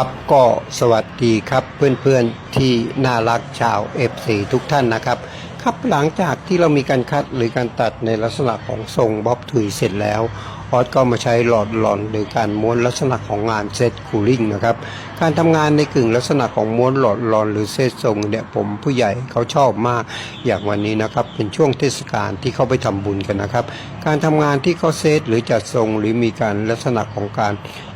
ครับก็สวัสดีครับเพื่อนๆที่น่ารักชาว F4 ทุกท่านนะครับ ครับหลังจากที่เรามีการคัดหรือการตัดในลักษณะของทรงบ๊อบถุยเสร็จแล้วออสก็มาใช้หลอดหลอนหรือการม้วนลักษณะของงานเซตคูลิ่งนะครับการทำงานในกึ่งลักษณะของม้วนหลอดหลอนหรือเซตทรงเนี่ยผมผู้ใหญ่เขาชอบมากอย่างวันนี้นะครับเป็นช่วงเทศกาลที่เขาไปทำบุญกันนะครับ การทำงานที่เขาเซตหรือจัดทรงหรือมีการลักษณะของการ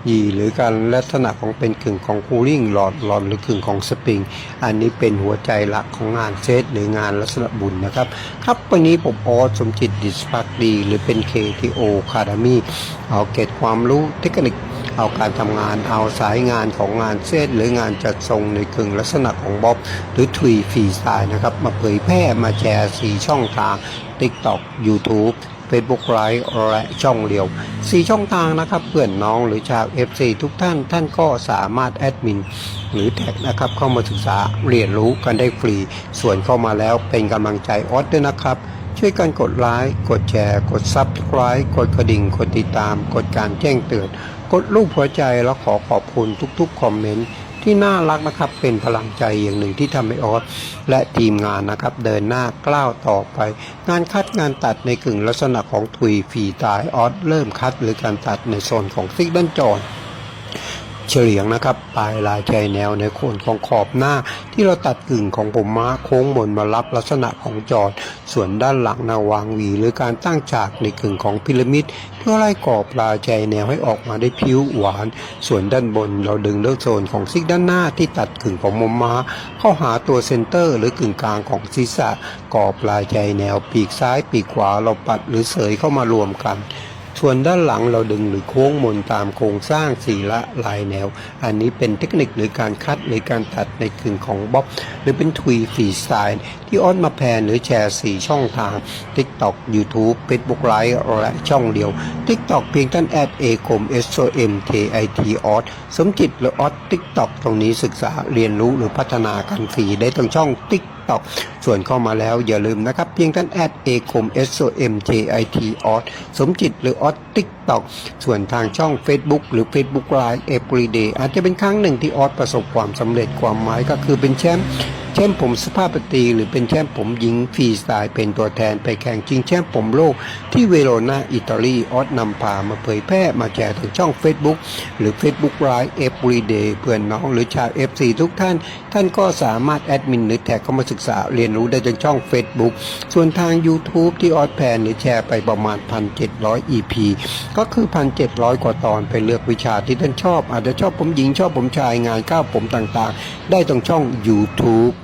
ยีหรือการลักษณะของเป็นกึ่งของคูลิ่งหลอดหลอนหรือกึ่งของสปริง อันนี้เป็นหัวใจหลักของงานเซตหรืองานลักษณะบุญนะครับ ครับวันนี้ผมออสสมจิตดิสพักดี หรือเป็น KTO Academy เอาเกตความรู้เทคนิค เอาการทำงาน เอาสายงานของงานเซตหรืองานจัดทรงในกึ่งลักษณะของบ๊อบหรือทวีฟรีสไตล์นะครับ มาเผยแพร่มาแชร์4ช่องทาง TikTok YouTube Facebook Live และช่องเดียว4ช่องทางนะครับ เพื่อนน้องหรือชาว FC ทุกท่านท่านก็สามารถแอดมิน หรือแท็กนะครับเข้ามาศึกษาเรียนรู้กันได้ฟรี ส่วนเข้ามาแล้วเป็นกำลังใจออสด้วยนะครับ ช่วยกันกดไลค์กดแชร์ กด Subscribe กดกระดิ่ง กดติดตาม กดการแจ้งเตือน กดรูปหัวใจแล้วขอขอบคุณทุกๆ คอมเมนต์ที่น่ารักนะครับ เป็นพลังใจอย่างหนึ่งที่ทำให้ออสและทีมงานนะครับ เดินหน้ากล้าวต่อไป งานคัดงานตัดในกึ่งลักษณะของทุยฝีตายออสเริ่มคัดหรือการตัดในโซนของซิกด้านจร เฉลียงนะครับ ปลายลายชายแนวในโคนของขอบหน้า ที่เราตัดกึ่งของผมม้าโค้งบนมารับลักษณะของจอด ส่วนด้านหลังนาวางวี หรือการตั้งฉากในกึ่งของพีระมิด เพื่อไล่กรอบปลายชายแนวให้ออกมาได้ผิวหวาน ส่วนด้านบนเราดึงเลือกโซนของซิกด้านหน้าที่ตัดกึ่งของมมม้า เข้าหาตัวเซนเตอร์ หรือกึ่งกลางของศีรษะกรอบปลายชายแนว ปีกซ้าย ปีกขวาเราปัดหรือเสยเข้ามารวมกัน ส่วนด้านหลังเราดึงหรือโค้งมนตามโครงสร้างสี่ละลายแนว อันนี้เป็นเทคนิคหรือการคัดหรือการตัดในกึ่งของบ๊อบหรือเป็นทวีฟรีสไตล์ที่ออนมาแพนหรือแชร์4ช่องทาง TikTok YouTube Facebook Live และช่องเดียว TikTok เพียงท่านแอดเอคม S O M K I T ออสสมจิตหรือออส TikTok ตรงนี้ศึกษาเรียนรู้หรือพัฒนาการฟรีได้ทางช่อง TikTok ส่วนเข้ามาแล้วอย่าลืมนะครับ เพียงท่านแอดเอคม S O M J I T ออสสมจิตหรือออส TikTok ส่วนทางช่อง Facebook หรือ Facebook Live Everyday อาจจะเป็นครั้งหนึ่งที่ออสประสบความสำเร็จความหมายก็คือเป็นแชมป์แชมป์ผมสภาพสตรีหรือเป็นแชมป์ผมหญิงฟรีสไตล์เป็นตัวแทนไปแข่งชิงแชมป์ผมโลกที่เวโรนาอิตาลีออสนำพามาเผยแพร่มาแชร์ทางช่อง Facebook หรือ Facebook Live Everyday เพื่อนน้องหรือชาว FC ทุกท่าน ท่านก็สามารถแอดมินหรือแท็กเข้ามาศึกษาเรียนรู้ได้ทางช่อง Facebook ส่วนทาง YouTube ที่ออสแพนหรือแชร์ไปประมาณ 1,700 EP ก็คือ 1,700 กว่าตอนไปเลือกวิชาที่ท่านชอบ อาจจะชอบผมหญิงชอบผมชายงานก้าวผมต่างๆ ได้ตรงช่อง YouTube